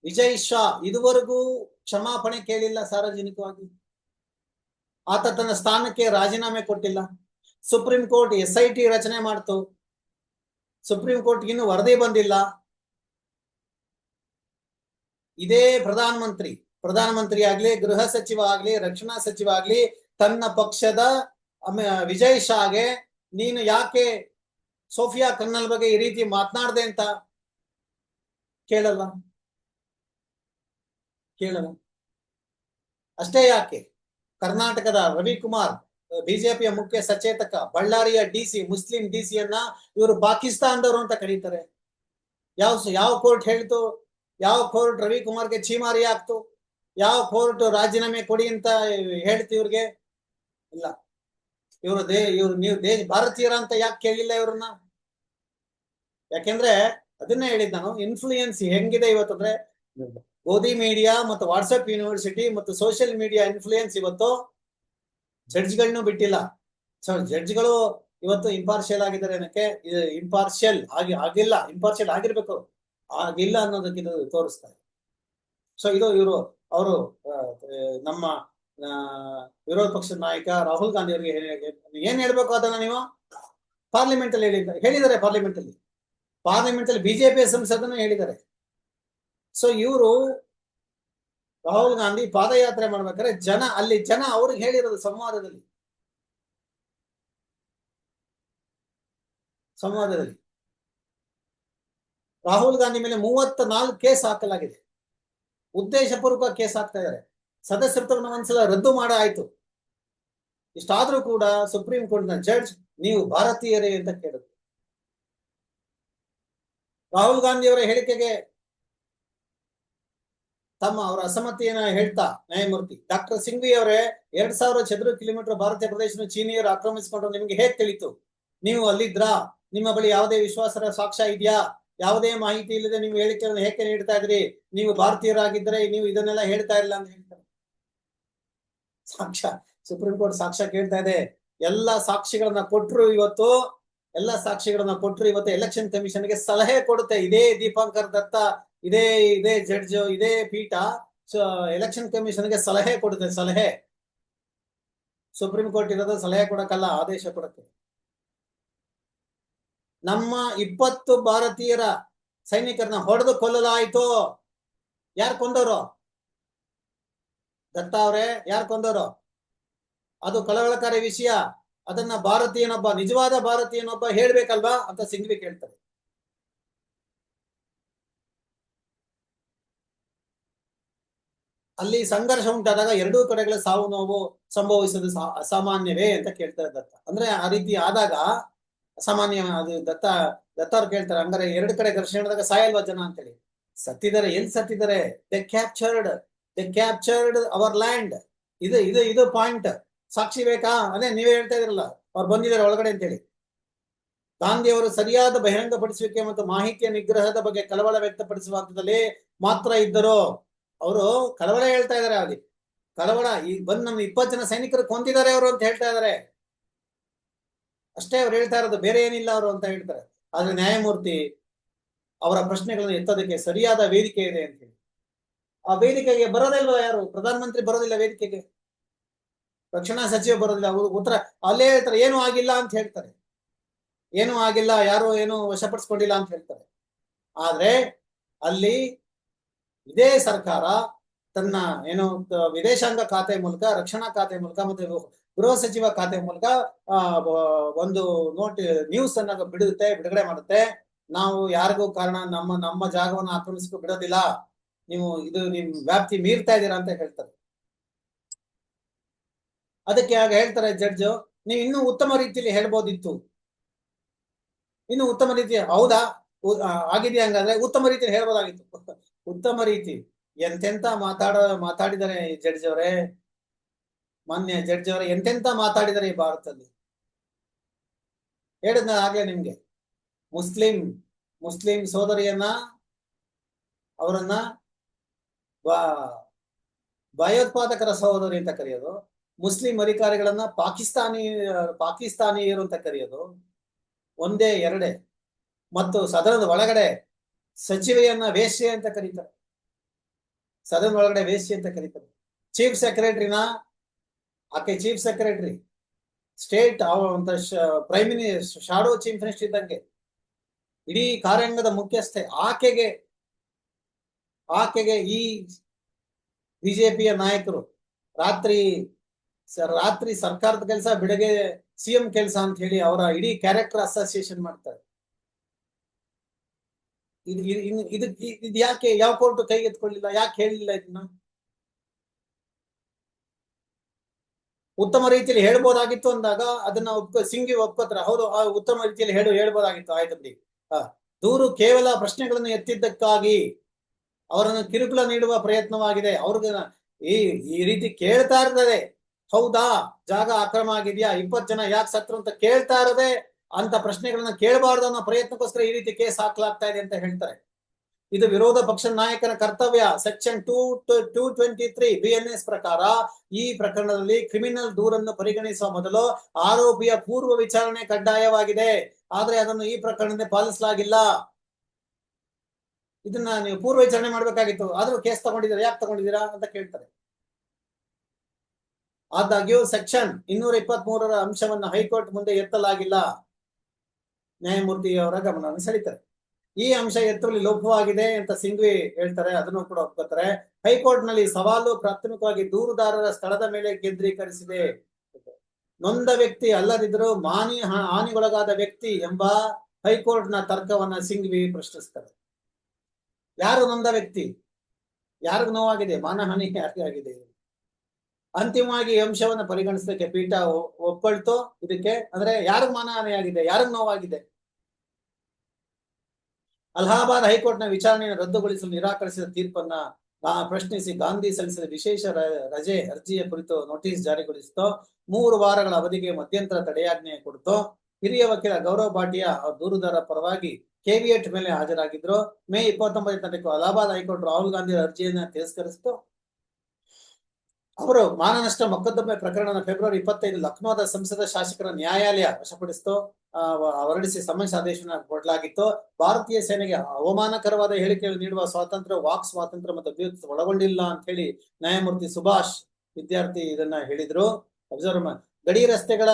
ವಿಜಯ್ ಶಾ ಇದುವರೆಗೂ ಕ್ಷಮಾಪಣೆ ಕೇಳಿಲ್ಲ ಸಾರ್ವಜನಿಕವಾಗಿ. ಆತ ತನ್ನ ಸ್ಥಾನಕ್ಕೆ ರಾಜೀನಾಮೆ ಕೊಟ್ಟಿಲ್ಲ. Supreme court S I T ರಚನೆ ಮಾಡ್ತು. ಸುಪ್ರೀಂ ಕೋರ್ಟ್ ಇನ್ನು ವರದಿ ಬಂದಿಲ್ಲ. ಇದೇ ಪ್ರಧಾನ ಮಂತ್ರಿ ಪ್ರಧಾನ ಮಂತ್ರಿ ಆಗ್ಲಿ ಗೃಹ ಸಚಿವ ಆಗ್ಲಿ ರಕ್ಷಣಾ ಸಚಿವ ಆಗ್ಲಿ ತನ್ನ ಪಕ್ಷದ ವಿಜಯ್ ಶಾಗೆ ನೀನು ಯಾಕೆ ಸೋಫಿಯಾ ಕನ್ನಲ್ ಬಗ್ಗೆ ಈ ರೀತಿ ಮಾತನಾಡ್ದೆ ಅಂತ ಕೇಳಲ್ಲ ಕೇಳಲ್ಲ. ಅಷ್ಟೇ ಯಾಕೆ? ಕರ್ನಾಟಕದ ರವಿಕುಮಾರ್, ಬಿಜೆಪಿಯ ಮುಖ್ಯ ಸಚೇತಕ, ಬಳ್ಳಾರಿಯ ಡಿಸಿ ಮುಸ್ಲಿಂ ಡಿಸಿಯನ್ನ ಇವರು ಪಾಕಿಸ್ತಾನದವರು ಅಂತ ಕರೀತಾರೆ. ಯಾವ ಯಾವ ಕೋರ್ಟ್ ಹೇಳ್ತು? ಯಾವ ಕೋರ್ಟ್ ರವಿಕುಮಾರ್ಗೆ ಛೀಮಾರಿ ಆಗ್ತು? ಯಾವ ಕೋರ್ಟ್ ರಾಜೀನಾಮೆ ಕೊಡಿ ಅಂತ ಹೇಳ್ತಿ ಇವ್ರಿಗೆ? ಇಲ್ಲ. ಇವರು ದೇ, ಇವ್ರು ನೀವು ದೇಶ, ಭಾರತೀಯರ ಅಂತ ಯಾಕೆ ಕೇಳಿಲ್ಲ ಇವ್ರನ್ನ? ಯಾಕೆಂದ್ರೆ ಅದನ್ನೇ ಹೇಳಿದ್ ನಾನು ಇನ್ಫ್ಲೂಯೆನ್ಸ್ ಹೆಂಗಿದೆ ಇವತ್ತು ಅಂದ್ರೆ, ಗೋಧಿ ಮೀಡಿಯಾ ಮತ್ತು ವಾಟ್ಸಪ್ ಯೂನಿವರ್ಸಿಟಿ ಮತ್ತು ಸೋಷಿಯಲ್ ಮೀಡಿಯಾ ಇನ್ಫ್ಲೂಯೆನ್ಸ್ ಇವತ್ತು ಜಡ್ಜ್ಗಳನ್ನೂ ಬಿಟ್ಟಿಲ್ಲ. ಸೊ ಜಡ್ಜ್ಗಳು ಇವತ್ತು ಇಂಪಾರ್ಷಿಯಲ್ ಆಗಿದ್ದಾರೆ ಏನಕ್ಕೆ ಇಂಪಾರ್ಷಿಯಲ್ ಆಗಿ, ಆಗಿಲ್ಲ ಇಂಪಾರ್ಷಿಯಲ್ ಆಗಿರ್ಬೇಕು. ಆಗಿಲ್ಲ ಅನ್ನೋದಕ್ಕೆ ಇದು ತೋರಿಸ್ತಾರೆ ಸೊ ಇದು ಇವರು ಅವರು ನಮ್ಮ ವಿರೋಧ ಪಕ್ಷದ ನಾಯಕ ರಾಹುಲ್ ಗಾಂಧಿ ಅವರಿಗೆ ಏನ್ ಹೇಳ್ಬೇಕು ಅದನ್ನ ನೀವು? ಪಾರ್ಲಿಮೆಂಟ್ ಅಲ್ಲಿ ಹೇಳಿದ್ದಾರೆ. ಹೇಳಿದ್ದಾರೆ ಪಾರ್ಲಿಮೆಂಟ್ ಅಲ್ಲಿ ಪಾರ್ಲಿಮೆಂಟ್ ಅಲ್ಲಿ ಬಿಜೆಪಿ ಸಂಸದನ್ನು ಹೇಳಿದ್ದಾರೆ. ಸೊ ಇವರು ರಾಹುಲ್ ಗಾಂಧಿ ಪಾದಯಾತ್ರೆ ಮಾಡ್ಬೇಕಾದ್ರೆ ಜನ, ಅಲ್ಲಿ ಜನ ಅವ್ರಿಗೆ ಹೇಳಿರೋದು ಸಂವಾದದಲ್ಲಿ. ಸಂವಾದದಲ್ಲಿ. ರಾಹುಲ್ ಗಾಂಧಿ ಮೇಲೆ ಮೂವತ್ತ ನಾಲ್ಕು ಕೇಸ್ ಹಾಕಲಾಗಿದೆ. ಉದ್ದೇಶಪೂರ್ವಕ ಕೇಸ್ ಹಾಕ್ತಾ ಇದ್ದಾರೆ. ಸದಸ್ಯತ್ವವನ್ನು ಒಂದ್ಸಲ ರದ್ದು ಮಾಡ ಆಯ್ತು. ಇಷ್ಟಾದ್ರೂ ಕೂಡ ಸುಪ್ರೀಂ ಕೋರ್ಟ್ನ ಜಡ್ಜ್ ನೀವು ಭಾರತೀಯರೇ ಅಂತ ಕೇಳಿದ್ರು. ರಾಹುಲ್ ಗಾಂಧಿಯವರ ಹೇಳಿಕೆಗೆ ತಮ್ಮ ಅವರ ಅಸಮ್ಮತಿಯನ್ನ ಹೇಳ್ತಾ ನ್ಯಾಯಮೂರ್ತಿ ಡಾಕ್ಟರ್ ಸಿಂಘ್ವಿ ಅವರೇ, ಎರಡ್ ಸಾವಿರ ಚದುರ ಕಿಲೋಮೀಟರ್ ಭಾರತೀಯ ಪ್ರದೇಶನ ಚೀನಿಯರು ಆಕ್ರಮಿಸಿಕೊಂಡು ನಿಮ್ಗೆ ಹೇಗ್ ತಿಳಿತು? ನೀವು ಅಲ್ಲಿದ್ರಾ? ನಿಮ್ಮ ಬಳಿ ಯಾವುದೇ ವಿಶ್ವಾಸರ ಸಾಕ್ಷ್ಯ ಇದೆಯಾ? ಯಾವುದೇ ಮಾಹಿತಿ ಇಲ್ಲದೆ ನೀವು ಹೇಳಿಕೆಯನ್ನು ಹೇಗೆ ನೀಡ್ತಾ ಇದ್ರಿ? ನೀವು ಭಾರತೀಯರಾಗಿದ್ದರೆ ನೀವು ಇದನ್ನೆಲ್ಲ ಹೇಳ್ತಾ ಇಲ್ಲ ಅಂತ ಹೇಳ್ತಾರೆ. ಸಾಕ್ಷ್ಯ, ಸುಪ್ರೀಂ ಕೋರ್ಟ್ ಸಾಕ್ಷ್ಯ ಕೇಳ್ತಾ ಇದೆ. ಎಲ್ಲ ಸಾಕ್ಷಿಗಳನ್ನ ಕೊಟ್ರು ಇವತ್ತು, ಎಲ್ಲ ಸಾಕ್ಷಿಗಳನ್ನ ಕೊಟ್ರು ಇವತ್ತು ಎಲೆಕ್ಷನ್ ಕಮಿಷನ್ಗೆ ಸಲಹೆ ಕೊಡುತ್ತೆ. ಇದೇ ದೀಪಾಂಕರ್ ದತ್ತ, ಇದೇ ಇದೇ ಜಡ್ಜ್, ಇದೇ ಪೀಠ ಎಲೆಕ್ಷನ್ ಕಮಿಷನ್ಗೆ ಸಲಹೆ ಕೊಡುತ್ತೆ, ಸಲಹೆ. ಸುಪ್ರೀಂ ಕೋರ್ಟ್ ಇರೋದು ಸಲಹೆ ಕೊಡಕ್ಕಲ್ಲ, ಆದೇಶ ಕೊಡುತ್ತೆ ನಮ್ಮ ಇಪ್ಪತ್ತು ಭಾರತೀಯರ ಸೈನಿಕರನ್ನ ಹೊಡೆದು ಕೊಲ್ಲಲಾಯಿತು. ಯಾರು ಕೊಂದವರು ದತ್ತ ಅವರೇ, ಯಾರು ಕೊಂದವರು ಅದು ಕಳವಳಕಾರಿ ವಿಷಯ. ಅದನ್ನ ಭಾರತೀಯನೊಬ್ಬ, ನಿಜವಾದ ಭಾರತೀಯನೊಬ್ಬ ಹೇಳ್ಬೇಕಲ್ವಾ ಅಂತ ಸಿಂಘ್ವಿ ಕೇಳ್ತಾರೆ. ಅಲ್ಲಿ ಸಂಘರ್ಷ ಉಂಟಾದಾಗ ಎರಡೂ ಕಡೆಗಳ ಸಾವು ನೋವು ಸಂಭವಿಸೋದು ಸಾ- ಅಸಾಮಾನ್ಯವೇ ಅಂತ ಕೇಳ್ತಾರೆ ದತ್ತ. ಅಂದ್ರೆ ಆ ರೀತಿ ಆದಾಗ ಅಸಾಮಾನ್ಯ ಅದು ದತ್ತ ದತ್ತ ಅವ್ರು ಕೇಳ್ತಾರೆ ಅಂದ್ರೆ ಎರಡು ಕಡೆ ಘರ್ಷಣೆ ನಡೆದಾಗ ಸಾಯಲ್ವಾ ಜನ? ಅಂತೇಳಿ. ಸತ್ತಿದ್ದಾರೆ, ಎಲ್ಲಿ ಸತ್ತಿದ್ದಾರೆ? They captured they captured our land ಇದು ಇದು ಇದು ಪಾಯಿಂಟ್ ಸಾಕ್ಷಿ ಬೇಕಾ? ಅದೇ ನೀವೇ ಹೇಳ್ತಾ ಇದ್ರಲ್ಲ ಅವ್ರು ಬಂದಿದ್ದಾರೆ ಒಳಗಡೆ ಅಂತೇಳಿ. ಗಾಂಧಿಯವರು ಸರಿಯಾದ ಬಹಿರಂಗಪಡಿಸುವಿಕೆ ಮತ್ತು ಮಾಹಿತಿಯ ನಿಗ್ರಹದ ಬಗ್ಗೆ ಕಳವಳ ವ್ಯಕ್ತಪಡಿಸುವ ಹಂತದಲ್ಲಿ ಮಾತ್ರ ಇದ್ದರು ಅವರು ಕಳವಳ ಹೇಳ್ತಾ ಇದಾರೆ ಅಲ್ಲಿ. ಕಳವಳ, ಈ ಬಂದ್ ನಮ್ಮ ಇಪ್ಪತ್ತು ಜನ ಸೈನಿಕರು ಕೊಂತಿದ್ದಾರೆ ಅವರು ಅಂತ ಹೇಳ್ತಾ ಇದಾರೆ ಅಷ್ಟೇ ಅವ್ರು ಹೇಳ್ತಾ ಇರೋದು, ಬೇರೆ ಏನಿಲ್ಲ ಅವರು ಅಂತ ಹೇಳ್ತಾರೆ. ಆದ್ರೆ ನ್ಯಾಯಮೂರ್ತಿ ಅವರ ಪ್ರಶ್ನೆಗಳನ್ನು ಎತ್ತೋದಕ್ಕೆ ಸರಿಯಾದ ವೇದಿಕೆ ಇದೆ ಅಂತ ಹೇಳಿ. ಆ ವೇದಿಕೆಗೆ ಬರೋದಿಲ್ವ ಯಾರು? ಪ್ರಧಾನಮಂತ್ರಿ ಬರೋದಿಲ್ಲ ವೇದಿಕೆಗೆ? ರಕ್ಷಣಾ ಸಚಿವ ಬರೋದಿಲ್ಲ, ಅವರು ಉತ್ತರ, ಅಲ್ಲೇ ಹೇಳ್ತಾರೆ, ಏನು ಆಗಿಲ್ಲ ಅಂತ ಹೇಳ್ತಾರೆ. ಏನು ಆಗಿಲ್ಲ, ಯಾರು ಏನು ವಶಪಡಿಸ್ಕೊಂಡಿಲ್ಲ ಅಂತ ಹೇಳ್ತಾರೆ. ಆದ್ರೆ ಅಲ್ಲಿ ಇದೇ ಸರ್ಕಾರ ತನ್ನ ಏನು, ವಿದೇಶಾಂಗ ಖಾತೆ ಮೂಲಕ, ರಕ್ಷಣಾ ಖಾತೆ ಮೂಲಕ ಮತ್ತೆ ಗೃಹ ಸಚಿವ ಖಾತೆ ಮೂಲಕ ಒಂದು ನೋಟ್ ನ್ಯೂಸ್ ಅನ್ನ ಬಿಡುತ್ತೆ, ಬಿಡುಗಡೆ ಮಾಡುತ್ತೆ. ನಾವು ಯಾರಿಗೂ ಕಾರಣ, ನಮ್ಮ ನಮ್ಮ ಜಾಗವನ್ನು ಆಕ್ರಮಿಸ್ಕೊ ಬಿಡೋದಿಲ್ಲ. ನೀವು ಇದು ನಿಮ್ ವ್ಯಾಪ್ತಿ ಮೀರ್ತಾ ಇದ್ದೀರಾ ಅಂತ ಹೇಳ್ತಾರೆ. ಅದಕ್ಕೆ ಆಗ ಹೇಳ್ತಾರೆ ಜಡ್ಜ್, ನೀವು ಇನ್ನೂ ಉತ್ತಮ ರೀತಿಯಲ್ಲಿ ಹೇಳ್ಬೋದಿತ್ತು. ಇನ್ನು ಉತ್ತಮ ರೀತಿ, ಹೌದಾ? ಆಗಿದೆಯಾ ಹಂಗಾದ್ರೆ? ಉತ್ತಮ ರೀತಿಯಲ್ಲಿ ಹೇಳ್ಬೋದಾಗಿತ್ತು. ಉತ್ತಮ ರೀತಿ. ಎಂತೆಂತ ಮಾತಾಡ, ಮಾತಾಡಿದ್ದಾರೆ ಈ ಜಡ್ಜ್ ಅವರೇ. ಮಾನ್ಯ ಜಡ್ಜ್ ಅವರು, ಎಂತೆಂತ ಮಾತಾಡಿದರೆ ಈ ಭಾರತದಲ್ಲಿ? ಹೇಳಿದ ಆಗ್ಲೇ ನಿಮ್ಗೆ. ಮುಸ್ಲಿಂ ಮುಸ್ಲಿಂ ಸೋದರಿಯನ್ನ, ಅವರನ್ನ ಭಯೋತ್ಪಾದಕರ ಸಹೋದರಿ ಅಂತ ಕರೆಯೋದು, ಮುಸ್ಲಿಂ ಅಧಿಕಾರಿಗಳನ್ನ ಪಾಕಿಸ್ತಾನಿ, ಪಾಕಿಸ್ತಾನಿಯರು ಅಂತ ಕರೆಯೋದು, ಒಂದೇ ಎರಡೇ, ಮತ್ತು ಸದನದ ಒಳಗಡೆ ಸಚಿವೆಯನ್ನ ವೇಶ್ಯೆ ಅಂತ ಕರೀತಾರೆ. ಸದನದ ಒಳಗಡೆ ವೇಶ್ಯೆ ಅಂತ ಕರೀತಾರೆ. ಚೀಫ್ ಸೆಕ್ರೆಟರಿನ ಆಕೆ chief secretary state prime minister shadow chief minister ಇದ್ದಂಗೆ. ಇಡೀ ಕಾರ್ಯಾಂಗದ ಮುಖ್ಯಸ್ಥೆ, ಆಕೆಗೆ ಆಕೆಗೆ ಈ ಬಿಜೆಪಿಯ ನಾಯಕರು, ರಾತ್ರಿ ರಾತ್ರಿ ಸರ್ಕಾರದ ಕೆಲಸ, ಬೆಳಗ್ಗೆ ಸಿಎಂ ಕೆಲಸ ಅಂತ ಹೇಳಿ ಅವರ ಇಡೀ ಕ್ಯಾರೆಕ್ಟರ್ ಅಸೋಸಿಯೇಷನ್ ಮಾಡ್ತಾರೆ. ಇದು ಇದು ಯಾಕೆ, ಯಾವ ಕೋರ್ಟ್ ಕೈಗೆತ್ಕೊಳ್ಳಿಲ್ಲ ಯಾಕೆ ಹೇಳಿಲ್ಲ ಇದನ್ನ? ಉತ್ತಮ ರೀತಿಯಲ್ಲಿ ಹೇಳ್ಬೋದಾಗಿತ್ತು ಅಂದಾಗ ಅದನ್ನ ಒಪ್ಕೊ, ಸಿಂಗಿ ಒಪ್ಪತ್ರ ಹೌದು ಉತ್ತಮ ರೀತಿಯಲ್ಲಿ ಹೇಳು, ಹೇಳ್ಬೋದಾಗಿತ್ತು. ಆಯ್ತು ಬಿಡಿ ದೂರು ಕೇವಲ ಪ್ರಶ್ನೆಗಳನ್ನು ಎತ್ತಿದ್ದಕ್ಕಾಗಿ ಅವರನ್ನು ಕಿರುಕುಳ ನೀಡುವ ಪ್ರಯತ್ನವಾಗಿದೆ. ಅವ್ರಿಗೆ ಈ ಈ ರೀತಿ ಕೇಳ್ತಾ ಇರ್ತದೆ. ಹೌದಾ? ಜಾಗ ಅಕ್ರಮ ಆಗಿದೆಯಾ? ಇಪ್ಪತ್ತು ಜನ ಯಾಕೆ ಸತ್ರು ಅಂತ ಕೇಳ್ತಾ ಇರದೆ? ಅಂತ ಪ್ರಶ್ನೆಗಳನ್ನ ಕೇಳಬಾರ್ದು ಅನ್ನೋ ಪ್ರಯತ್ನಕ್ಕೋಸ್ಕರ ಈ ರೀತಿ ಕೇಸ್ ಹಾಕ್ಲಾಗ್ತಾ ಇದೆ ಅಂತ ಹೇಳ್ತಾರೆ. ಇದು ವಿರೋಧ ಪಕ್ಷ ನಾಯಕನ ಕರ್ತವ್ಯ. Section two two twenty three B N S ಪ್ರಕಾರ ಈ ಪ್ರಕರಣದಲ್ಲಿ ಕ್ರಿಮಿನಲ್ ದೂರನ್ನು ಪರಿಗಣಿಸುವ ಮೊದಲು ಆರೋಪಿಯ ಪೂರ್ವ ವಿಚಾರಣೆ ಕಡ್ಡಾಯವಾಗಿದೆ. ಆದ್ರೆ ಅದನ್ನು ಈ ಪ್ರಕರಣದಲ್ಲಿ ಪಾಲಿಸಲಾಗಿಲ್ಲ. ಇದನ್ನ ನೀವು ಪೂರ್ವ ವಿಚಾರಣೆ ಮಾಡ್ಬೇಕಾಗಿತ್ತು. ಆದ್ರೂ ಕೇಸ್ ತಗೊಂಡಿದ್ದೀರಾ? ಯಾಕೆ ತಗೊಂಡಿದ್ದೀರಾ ಅಂತ ಕೇಳ್ತಾರೆ. ಆದಾಗ್ಯೂ ಸೆಕ್ಷನ್ ಇನ್ನೂರ ಇಪ್ಪತ್ತ್ ಮೂರರ ಅಂಶವನ್ನು ಹೈಕೋರ್ಟ್ ಮುಂದೆ ಎತ್ತಲಾಗಿಲ್ಲ. ನ್ಯಾಯಮೂರ್ತಿಯವರ ಗಮನವನ್ನು ಸೆಳೀತಾರೆ. ಈ ಅಂಶ ಎತ್ತರಲ್ಲಿ ಲೋಪವಾಗಿದೆ ಅಂತ ಸಿಂಘ್ವಿ ಹೇಳ್ತಾರೆ, ಅದನ್ನು ಕೂಡ ಒಪ್ಕೋತಾರೆ ಹೈಕೋರ್ಟ್ನಲ್ಲಿ ಸವಾಲು ಪ್ರಾಥಮಿಕವಾಗಿ ದೂರುದಾರರ ಸ್ಥಳದ ಮೇಲೆ ಕೇಂದ್ರೀಕರಿಸಿದೆ. ನೊಂದ ವ್ಯಕ್ತಿ ಅಲ್ಲದಿದ್ದರೂ ಮಾನಿ ಹಾನಿಗೊಳಗಾದ ವ್ಯಕ್ತಿ ಎಂಬ ಹೈಕೋರ್ಟ್ನ ತರ್ಕವನ್ನ ಸಿಂಘ್ವಿ ಪ್ರಶ್ನಿಸ್ತಾರೆ. ಯಾರು ನೊಂದ ವ್ಯಕ್ತಿ? ಯಾರಿಗೂ ನೋವಾಗಿದೆ? ಮಾನಹಾನಿ ಯಾರಿಗೆ ಆಗಿದೆ? ಅಂತಿಮವಾಗಿ ಅಂಶವನ್ನು ಪರಿಗಣಿಸಲಿಕ್ಕೆ ಪೀಠ ಒಪ್ಕೊಳ್ತು. ಇದಕ್ಕೆ ಅಂದ್ರೆ ಯಾರಿಗ ಮಾನಹಾನಿ ಆಗಿದೆ ಯಾರಿಗ್ ನೋವಾಗಿದೆ? ಅಲಹಾಬಾದ್ ಹೈಕೋರ್ಟ್ನ ವಿಚಾರಣೆಯನ್ನು ರದ್ದುಗೊಳಿಸಲು ನಿರಾಕರಿಸಿದ ತೀರ್ಪನ್ನ ಪ್ರಶ್ನಿಸಿ ಗಾಂಧಿ ಸಲ್ಲಿಸಿದ ವಿಶೇಷ ರಜೆ ಅರ್ಜಿಯ ಕುರಿತು ನೋಟಿಸ್ ಜಾರಿಗೊಳಿಸಿತು. ಮೂರು ವಾರಗಳ ಅವಧಿಗೆ ಮಧ್ಯಂತರ ತಡೆಯಾಜ್ಞೆ ಕೊಡ್ತು. ಹಿರಿಯ ವಕೀಲ ಗೌರವ್ ಭಾಟಿಯಾ ಅವ್ರ ದೂರುದಾರ ಪರವಾಗಿ ಕೆವಿಎಟ್ ಮೇಲೆ ಹಾಜರಾಗಿದ್ರು. ಮೇ ಇಪ್ಪತ್ತೊಂಬತ್ತನೇ ತಾರೀಕು ಅಲಹಾಬಾದ್ ಹೈಕೋರ್ಟ್ ರಾಹುಲ್ ಗಾಂಧಿ ಅರ್ಜಿಯನ್ನ ತಿರಸ್ಕರಿಸಿತು. ಅವರು ಮಾನನಷ್ಟ ಮೊಕದ್ದಮೆ ಪ್ರಕರಣ ಫೆಬ್ರವರಿ ಇಪ್ಪತ್ತೈದು ಲಕ್ನೋದ ಸಂಸದ ಶಾಸಕರ ನ್ಯಾಯಾಲಯ ವಶಪಡಿಸಿತು. ಹೊರಡಿಸಿ ಸಮನ್ಸ್ ಆದೇಶನ ಕೊಡಲಾಗಿತ್ತು. ಭಾರತೀಯ ಸೇನೆಗೆ ಅವಮಾನಕರವಾದ ಹೇಳಿಕೆಗಳು ನೀಡುವ ಸ್ವಾತಂತ್ರ್ಯ, ವಾಕ್ ಸ್ವಾತಂತ್ರ್ಯ ಮತ್ತು ಅಭಿವೃದ್ಧಿ ಒಳಗೊಂಡಿಲ್ಲ ಅಂತ ಹೇಳಿ ನ್ಯಾಯಮೂರ್ತಿ ಸುಭಾಷ್ ವಿದ್ಯಾರ್ಥಿ ಇದನ್ನ ಹೇಳಿದ್ರು. ಅಬ್ಸರ್ವ್ ಗಡಿ ರಸ್ತೆಗಳ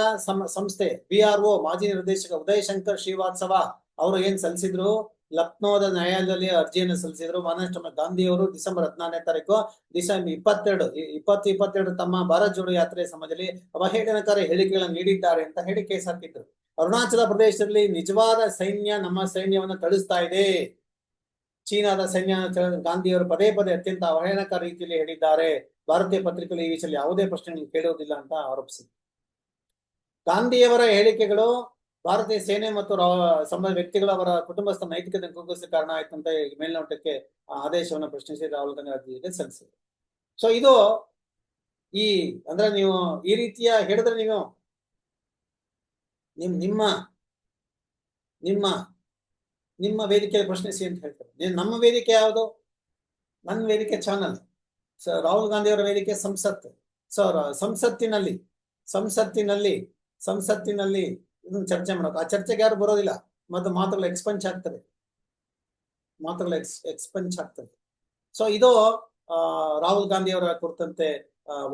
ಸಂಸ್ಥೆ ಬಿಆರ್ಒ ಮಾಜಿ ನಿರ್ದೇಶಕ ಉದಯ್ ಶಂಕರ್ ಶ್ರೀವಾತ್ಸವ, ಅವರು ಏನ್ ಸಲ್ಲಿಸಿದ್ರು? ಲಕ್ನೋದ ನ್ಯಾಯಾಲಯದಲ್ಲಿ ಅರ್ಜಿಯನ್ನು ಸಲ್ಲಿಸಿದ್ರು. ಮಾನಷ್ಟಮ ಗಾಂಧಿಯವರು ಡಿಸೆಂಬರ್ ಹದಿನಾರನೇ ತಾರೀಕು, ಡಿಸೆಂಬರ್ ಇಪ್ಪತ್ತೆರಡು ಇಪ್ಪತ್ತು, ಇಪ್ಪತ್ತೆರಡು ತಮ್ಮ ಭಾರತ್ ಜೋಡೋ ಯಾತ್ರೆ ಸಮಯದಲ್ಲಿ ಅವಹೇಳನಕಾರಿ ಹೇಳಿಕೆಗಳನ್ನು ನೀಡಿದ್ದಾರೆ ಅಂತ ಹೇಳಿ ಕೇಸ್ ಅರುಣಾಚಲ ಪ್ರದೇಶದಲ್ಲಿ ನಿಜವಾದ ಸೈನ್ಯ ನಮ್ಮ ಸೈನ್ಯವನ್ನು ಕಳಿಸ್ತಾ ಇದೆ. ಚೀನಾದ ಸೈನ್ಯ ಗಾಂಧಿಯವರು ಪದೇ ಪದೇ ಅತ್ಯಂತ ಅವಹೇಳನಕಾರಿ ರೀತಿಯಲ್ಲಿ ಹೇಳಿದ್ದಾರೆ. ಭಾರತೀಯ ಪತ್ರಿಕೆಗಳು ಈ ವಿಷಯದಲ್ಲಿ ಯಾವುದೇ ಪ್ರಶ್ನೆಗಳನ್ನು ಕೇಳುವುದಿಲ್ಲ ಅಂತ ಆರೋಪಿಸಿದ್ರು. ಗಾಂಧಿಯವರ ಹೇಳಿಕೆಗಳು ಭಾರತೀಯ ಸೇನೆ ಮತ್ತು ಸಂಬಂಧ ವ್ಯಕ್ತಿಗಳ ಅವರ ಕುಟುಂಬಸ್ಥ ನೈತಿಕತೆ ಕುಗ್ಗಿಸಲು ಕಾರಣ ಆಯ್ತು ಅಂತ ಮೇಲ್ನೋಟಕ್ಕೆ ಆದೇಶವನ್ನು ಪ್ರಶ್ನಿಸಿ ರಾಹುಲ್ ಗಾಂಧಿ ಅರ್ಜಿಗೆ ಸಲ್ಲಿಸಿದ್ರು. ಸೊ ಇದು ಈ, ಅಂದ್ರೆ ನೀವು ಈ ರೀತಿಯ ಹೇಳಿದ್ರೆ ನೀವು ನಿಮ್, ನಿಮ್ಮ ನಿಮ್ಮ ನಿಮ್ಮ ವೇದಿಕೆ ಪ್ರಶ್ನಿಸಿ ಅಂತ ಹೇಳ್ತಾರೆ. ನಮ್ಮ ವೇದಿಕೆ ಯಾವುದು? ನನ್ನ ವೇದಿಕೆ ಚಾನಲ್. ಸೊ ರಾಹುಲ್ ಗಾಂಧಿ ಅವರ ವೇದಿಕೆ ಸಂಸತ್. ಸೊ ಸಂಸತ್ತಿನಲ್ಲಿ ಸಂಸತ್ತಿನಲ್ಲಿ ಸಂಸತ್ತಿನಲ್ಲಿ ಇದನ್ನ ಚರ್ಚೆ ಮಾಡೋಕೆ. ಆ ಚರ್ಚೆಗೆ ಯಾರು ಬರೋದಿಲ್ಲ. ಮತ್ತು ಮಾತುಗಳು ಎಕ್ಸ್ಪೆನ್ಸ್ ಆಗ್ತದೆ. ಮಾತುಗಳು ಎಕ್ಸ್ ಎಕ್ಸ್ಪೆನ್ಸ್ ಆಗ್ತದೆ. ಸೊ ಇದು ರಾಹುಲ್ ಗಾಂಧಿ ಅವರ ಕುರಿತಂತೆ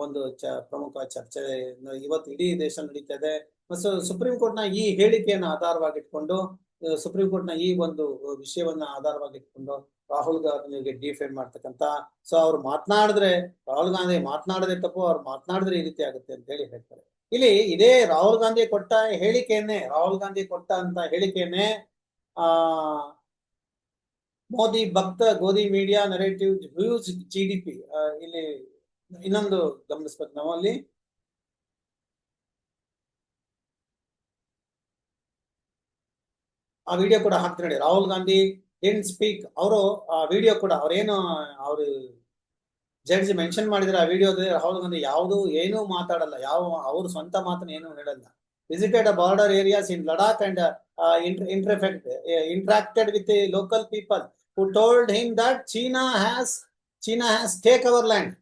ಒಂದು ಚ, ಪ್ರಮುಖ ಚರ್ಚೆ. ಇವತ್ತು ಇಡೀ ದೇಶ ನಡೀತಾ ಇದೆ. ಮತ್ತು ಸುಪ್ರೀಂ ಕೋರ್ಟ್ನ ಈ ಹೇಳಿಕೆಯನ್ನು ಆಧಾರವಾಗಿಟ್ಕೊಂಡು ಸುಪ್ರೀಂ ಕೋರ್ಟ್ನ ಈ ಒಂದು ವಿಷಯವನ್ನ ಆಧಾರವಾಗಿಟ್ಕೊಂಡು ರಾಹುಲ್ ಗಾಂಧಿಗೆ ಡಿಫೈನ್ ಮಾಡ್ತಕ್ಕಂತ ಸೊ, ಅವ್ರು ಮಾತನಾಡಿದ್ರೆ, ರಾಹುಲ್ ಗಾಂಧಿ ಮಾತನಾಡದೆ ತಪ್ಪು, ಅವ್ರು ಮಾತನಾಡಿದ್ರೆ ಈ ರೀತಿ ಆಗುತ್ತೆ ಅಂತ ಹೇಳಿ ಹೇಳ್ತಾರೆ. ಇಲ್ಲಿ ಇದೇ ರಾಹುಲ್ ಗಾಂಧಿ ಕೊಟ್ಟ ಹೇಳಿಕೆಯನ್ನೇ, ರಾಹುಲ್ ಗಾಂಧಿ ಕೊಟ್ಟ ಅಂತ ಹೇಳಿಕೆಯನ್ನೇ, ಆ, ಮೋದಿ ಭಕ್ತ Godi media narrative views G D P ಇಲ್ಲಿ ಇನ್ನೊಂದು ಗಮನಿಸ್ಬೇಕು ನಾವು ಅಲ್ಲಿ. ಆ ವಿಡಿಯೋ ಕೂಡ ಹಾಕ್ತೀನಿ ರಾಹುಲ್ ಗಾಂಧಿ ಇನ್ ಸ್ಪೀಕ್ ಅವರು ಆ ವಿಡಿಯೋ ಕೂಡ ಅವ್ರೇನು, ಅವರು ಜಡ್ಜ್ ಮೆನ್ಷನ್ ಮಾಡಿದ್ರೆ ಆ ವಿಡಿಯೋದಲ್ಲಿ ಹೌದು ಅಂದ್ರೆ ಯಾವುದು ಏನೂ ಮಾತಾಡಲ್ಲ. ಯಾವ, ಅವ್ರ ಸ್ವಂತ ಮಾತನ್ನ ಏನು ಹೇಳಲ್ಲ. Visited border areas in Ladakh and interact interacted with local people who told him that China has China has take our land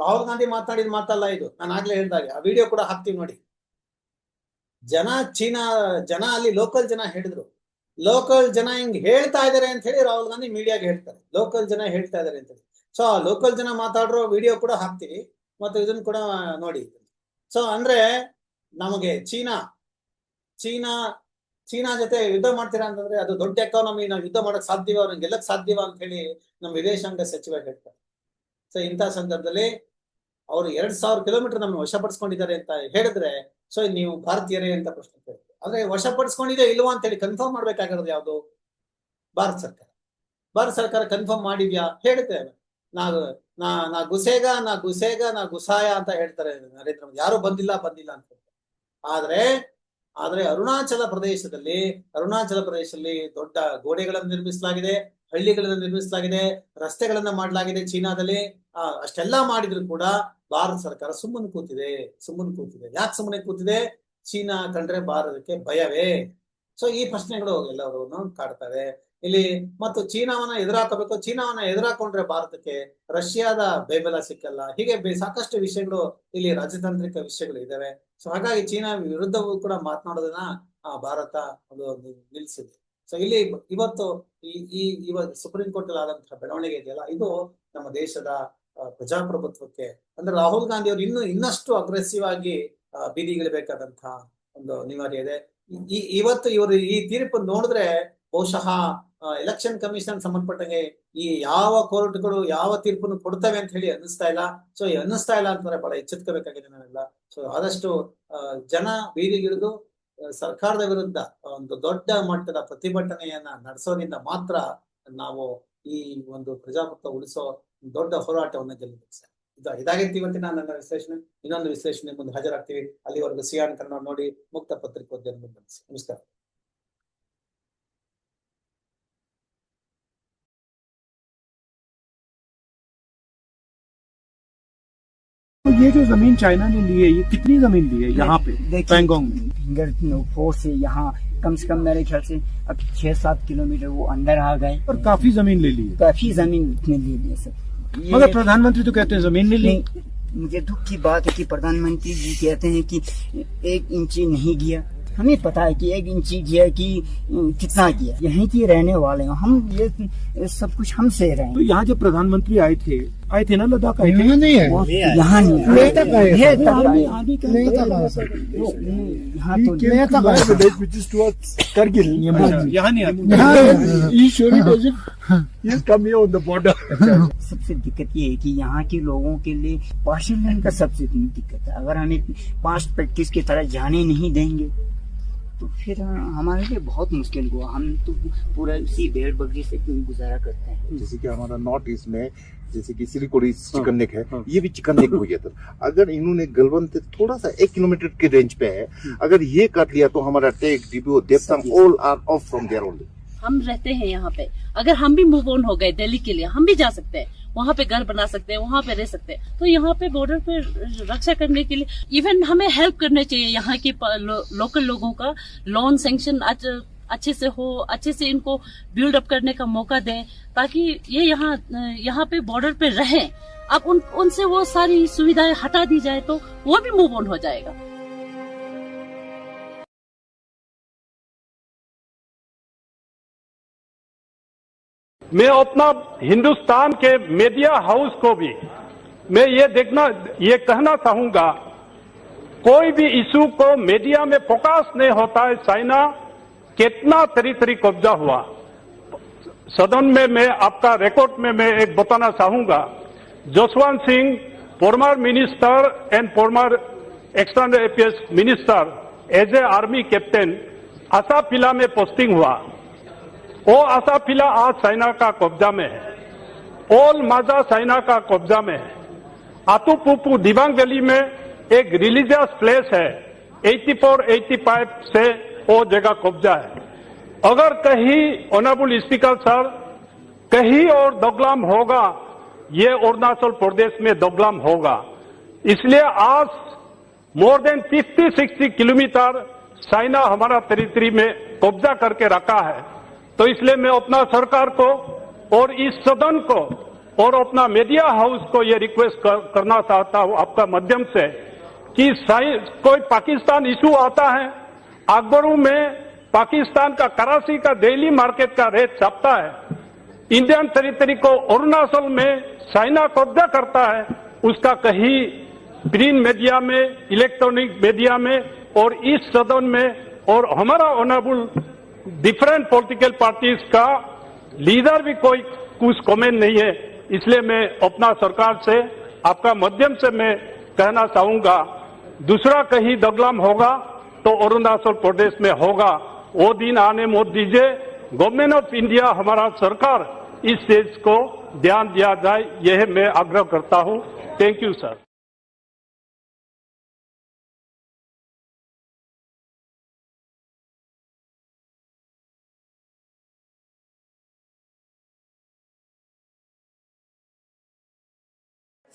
Rahul Gandhi ಮಾತನಾಡಿದ ಮಾತಲ್ಲ ಇದು. ನಾನು ಆಗ್ಲೇ ಹೇಳಿದಾಗೆ. ಆ ವಿಡಿಯೋ ಕೂಡ ಹಾಕ್ತೀವಿ ನೋಡಿ. ಜನ ಚೀನಾ, ಜನ ಅಲ್ಲಿ ಲೋಕಲ್ ಜನ ಹೇಳಿದ್ರು. ಲೋಕಲ್ ಜನ ಹಿಂಗ್ ಹೇಳ್ತಾ ಇದಾರೆ ಅಂತ ಹೇಳಿ ರಾಹುಲ್ ಗಾಂಧಿ ಮೀಡಿಯಾಗೆ ಹೇಳ್ತಾರೆ. ಲೋಕಲ್ ಜನ ಹೇಳ್ತಾ ಇದಾರೆ ಅಂತ ಹೇಳಿ. ಸೊ ಲೋಕಲ್ ಜನ ಮಾತಾಡಿರೋ ವಿಡಿಯೋ ಕೂಡ ಹಾಕ್ತೀವಿ ಮತ್ತು ಇದನ್ನು ಕೂಡ ನೋಡಿ. ಸೊ ಅಂದ್ರೆ ನಮಗೆ ಚೀನಾ ಚೀನಾ ಚೀನಾ ಜೊತೆ ಯುದ್ಧ ಮಾಡ್ತೀರಾ ಅಂತಂದ್ರೆ ಅದು ದೊಡ್ಡ ಎಕಾನಮಿ ನಾವು ಯುದ್ಧ ಮಾಡಕ್ ಸಾಧ್ಯವ, ಅವ್ರನ್ನ ಗೆಲ್ಲಕ್ ಸಾಧ್ಯವ ಅಂತ ಹೇಳಿ ನಮ್ಮ ವಿದೇಶಾಂಗ ಸಚಿವ ಹೇಳ್ತಾರೆ. ಸೊ ಇಂಥ ಸಂದರ್ಭದಲ್ಲಿ ಅವರು ಎರಡ್ ಸಾವಿರ ಕಿಲೋಮೀಟರ್ ನಮ್ಮನ್ನು ವಶಪಡಿಸ್ಕೊಂಡಿದ್ದಾರೆ ಅಂತ ಹೇಳಿದ್ರೆ ಸೊ ನೀವು ಭಾರತೀಯರೇ ಅಂತ ಪ್ರಶ್ನೆ ಕೇಳ್ತೀವಿ. ಅಂದ್ರೆ ವಶಪಡಿಸ್ಕೊಂಡಿದೆ ಇಲ್ವಾ ಅಂತ ಹೇಳಿ ಕನ್ಫರ್ಮ್ ಮಾಡ್ಬೇಕಾಗಿರೋದು ಯಾವುದು? ಭಾರತ ಸರ್ಕಾರ. ಭಾರತ ಸರ್ಕಾರ ಕನ್ಫರ್ಮ್ ಮಾಡಿದ್ಯಾ? ಹೇಳುತ್ತೇವೆ ನಾ ನಾ ನಾ ಗುಸೇಗ ನಾ ಗುಸೇಗ, ನಾ ಗುಸಾಯ ಅಂತ ಹೇಳ್ತಾರೆ ನರೇಂದ್ರ ಮೋದಿ. ಯಾರು ಬಂದಿಲ್ಲ ಬಂದಿಲ್ಲ ಅಂತ. ಆದ್ರೆ ಆದ್ರೆ ಅರುಣಾಚಲ ಪ್ರದೇಶದಲ್ಲಿ ಅರುಣಾಚಲ ಪ್ರದೇಶದಲ್ಲಿ ದೊಡ್ಡ ಗೋಡೆಗಳನ್ನು ನಿರ್ಮಿಸಲಾಗಿದೆ, ಹಳ್ಳಿಗಳನ್ನು ನಿರ್ಮಿಸಲಾಗಿದೆ, ರಸ್ತೆಗಳನ್ನ ಮಾಡಲಾಗಿದೆ ಚೀನಾದಲ್ಲಿ. ಅಷ್ಟೆಲ್ಲಾ ಮಾಡಿದ್ರು ಕೂಡ ಭಾರತ ಸರ್ಕಾರ ಸುಮ್ಮನೆ ಕೂತಿದೆ ಸುಮ್ಮನೆ ಕೂತಿದೆ. ಯಾಕೆ ಸುಮ್ಮನೆ ಕೂತಿದೆ? ಚೀನಾ ಕಂಡ್ರೆ ಭಾರತಕ್ಕೆ ಭಯವೇ. ಸೊ ಈ ಪ್ರಶ್ನೆಗಳು ಎಲ್ಲರೂ ಕಾಡ್ತವೆ ಇಲ್ಲಿ ಮತ್ತು ಚೀನಾವನ್ನ ಎದುರಾಕಬೇಕು. ಚೀನಾವನ್ನ ಎದುರಾಕೊಂಡ್ರೆ ಭಾರತಕ್ಕೆ ರಷ್ಯಾದ ಬೆಂಬಲ ಸಿಕ್ಕಲ್ಲ. ಹೀಗೆ ಸಾಕಷ್ಟು ವಿಷಯಗಳು ಇಲ್ಲಿ ರಾಜತಾಂತ್ರಿಕ ವಿಷಯಗಳು ಇದಾವೆ. ಸೊ ಹಾಗಾಗಿ ಚೀನಾ ವಿರುದ್ಧವೂ ಕೂಡ ಮಾತನಾಡೋದನ್ನ ಭಾರತ ಒಂದು ನಿಲ್ಲಿಸಿದೆ ಸೊ ಇಲ್ಲಿ ಇವತ್ತು ಈ ಈ ಇವಾಗ ಸುಪ್ರೀಂ ಕೋರ್ಟ್ ಅಲ್ಲಿ ಆದಂತಹ ಬೆಳವಣಿಗೆ ಇದೆಯಲ್ಲ, ಇದು ನಮ್ಮ ದೇಶದ ಪ್ರಜಾಪ್ರಭುತ್ವಕ್ಕೆ ಅಂದ್ರೆ ರಾಹುಲ್ ಗಾಂಧಿ ಅವರು ಇನ್ನೂ ಇನ್ನಷ್ಟು ಅಗ್ರೆಸಿವ್ ಆಗಿ ಬೀದಿಗಿಳಬೇಕಾದಂತಹ ಒಂದು ಅನಿವಾರ್ಯ ಇದೆ. ಈ, ಇವತ್ತು ಇವರು ಈ ತೀರ್ಪು ನೋಡಿದ್ರೆ ಬಹುಶಃ ಎಲೆಕ್ಷನ್ ಕಮಿಷನ್ ಸಂಬಂಧಪಟ್ಟಂಗೆ ಈ ಯಾವ ಕೋರ್ಟ್ಗಳು ಯಾವ ತೀರ್ಪನ್ನು ಕೊಡ್ತವೆ ಅಂತ ಹೇಳಿ ಅನ್ನಿಸ್ತಾ ಇಲ್ಲ. ಸೊ ಅನ್ನಿಸ್ತಾ ಇಲ್ಲ ಅಂತಂದ್ರೆ ಬಹಳ ಎಚ್ಚೆತ್ಕೋಬೇಕಾಗಿದೆ ನಾವೆಲ್ಲ. ಸೊ ಆದಷ್ಟು ಜನ ಬೀದಿಗಿಳಿದು ಸರ್ಕಾರದ ವಿರುದ್ಧ ಒಂದು ದೊಡ್ಡ ಮಟ್ಟದ ಪ್ರತಿಭಟನೆಯನ್ನ ನಡೆಸೋದ್ರಿಂದ ಮಾತ್ರ ನಾವು ಈ ಒಂದು ಪ್ರಜಾಪ್ರಭುತ್ವ ಉಳಿಸೋ ದೊಡ್ಡ ಹೋರಾಟವನ್ನು ಗೆಲ್ಲಬೇಕು ಸರ್. ಇದು ಇದಾಗಿತ್ತು ಇವತ್ತಿನ ನನ್ನ ವಿಶ್ಲೇಷಣೆ. ಇನ್ನೊಂದು ವಿಶ್ಲೇಷಣೆ ಮುಂದೆ ಹಾಜರಾಗ್ತೀವಿ. ಅಲ್ಲಿವರೆಗೂ ಸಿಯಾನ್ ಕನ್ನಡ ನೋಡಿ ಮುಕ್ತ ಪತ್ರಿಕೋದ್ಯಮ ನಮಸ್ಕಾರ. ये जो ज़मीन चाइना ने ली है ये कितनी ज़मीन ली है यहाँ पे? पैंगोंग। में फिंगर फोर से यहाँ कम से कम मेरे ख्याल से अब छह सात किलोमीटर वो अंदर आ गए। और काफ़ी ज़मीन ले ली काफ़ी ज़मीन ले है सर। मगर प्रधानमंत्री तो कहते हैं ज़मीन ले। ली मुझे दुख की बात है कि प्रधानमंत्री जी कहते हैं कि एक इंची नहीं गया। हमें पता है कि एक इंची गया कि अ, कितना गया यहीं के रहने वाले हैं। हम ये सब कुछ हम से रहे तो यहाँ जब प्रधानमंत्री आए थे आए थे ना लद्दाख आए थे? यहाँ नहीं है। लेह तक आए। थे। तक आए। आर्मी कैंप तक आए? थे। यहाँ नहीं आते। सबसे दिक्कत ये है कि यहाँ के लोगों के लिए पार्शल लैंड का सबसे दिक्कत है। अगर हमें पास्ट प्रैक्टिस की तरह जाने नहीं देंगे तो फिर हमारे लिए बहुत मुश्किल हुआ। हम तो पूरा इसी भेड़ बकरी से गुजारा करते हैं? जैसे कि हमारा नॉर्थ ईस्ट में जैसे कि सिलीगुड़ी चिकन नेक है ये भी चिकन नेक हो गया था अगर इन्होंने गलवन से थोड़ा सा एक किलोमीटर के रेंज पे है अगर ये काट लिया तो हमारा टेक डिब्यू देवता all are off from there only हम रहते हैं यहाँ पे। अगर हम भी मूव ऑन हो गए दिल्ली के लिए हम भी जा सकते हैं। वहाँ पे घर बना सकते हैं वहाँ पे रह सकते हैं। तो यहाँ पे बॉर्डर पे रक्षा करने के लिए इवन हमें हेल्प करने चाहिए यहाँ के लो, लोकल लोगों का। लोन सेंक्शन अच्छे से हो अच्छे से इनको बिल्ड अप करने का मौका दें ताकि ये यहाँ यहाँ पे बॉर्डर पे रहें। अब उन उनसे वो सारी सुविधाएँ हटा दी जाए तो वो भी मूव ऑन हो जाएगा। मैं अपना हिंदुस्तान के मीडिया हाउस को भी, मैं ये देखना, ये कहना चाहूँगा, कोई भी इशू को मीडिया में फोकस नहीं होता है चाइना कितना तरी तरी कब्जा हुआ। सदन में मैं, आपका रिकॉर्ड में मैं एक बताना चाहूँगा, Jaswant Singh former minister and former external affairs minister as a army captain आसाफिला में पोस्टिंग हुआ। वो आसाफिला आज चाइना का कब्जा में है। ओल माजा चाइना का कब्जा में है। आतुपुपु दिबांग वैली में एक रिलीजियस प्लेस है। 84 85 से वो जगह कब्जा है। अगर कहीं ऑनरेबल स्पीकर सर, कहीं और दोगलाम होगा, ये अरुणाचल प्रदेश में दोगलाम होगा। इसलिए आज मोर देन 50 60 किलोमीटर चाइना हमारा टेरिटरी में कब्जा करके रखा है। तो इसलिए मैं अपना सरकार को और इस सदन को और अपना मीडिया हाउस को ये रिक्वेस्ट कर, करना चाहता हूँ आपका माध्यम से कि कोई पाकिस्तान इशू आता है अकबरों में पाकिस्तान का कराची का डेली मार्केट का रेट छपता है इंडियन टेरिटरी को अरुणाचल में चाइना कब्जा करता है उसका कहीं प्रिंट मीडिया में इलेक्ट्रॉनिक मीडिया में और इस सदन में और हमारा ऑनरेबल डिफरेंट पॉलिटिकल पार्टीज़ का लीडर भी कोई कुछ कमेंट नहीं है। इसलिए मैं अपना सरकार से, आपका माध्यम से मैं कहना चाहूँगा, दूसरा कहीं दगलाम होगा तो अरुणाचल प्रदेश में होगा। वो दिन आने मत दीजिए। गवर्नमेंट ऑफ़ इंडिया हमारा सरकार इस चीज़ को ध्यान दिया जाए, यह मैं आग्रह करता हूँ। Thank you sir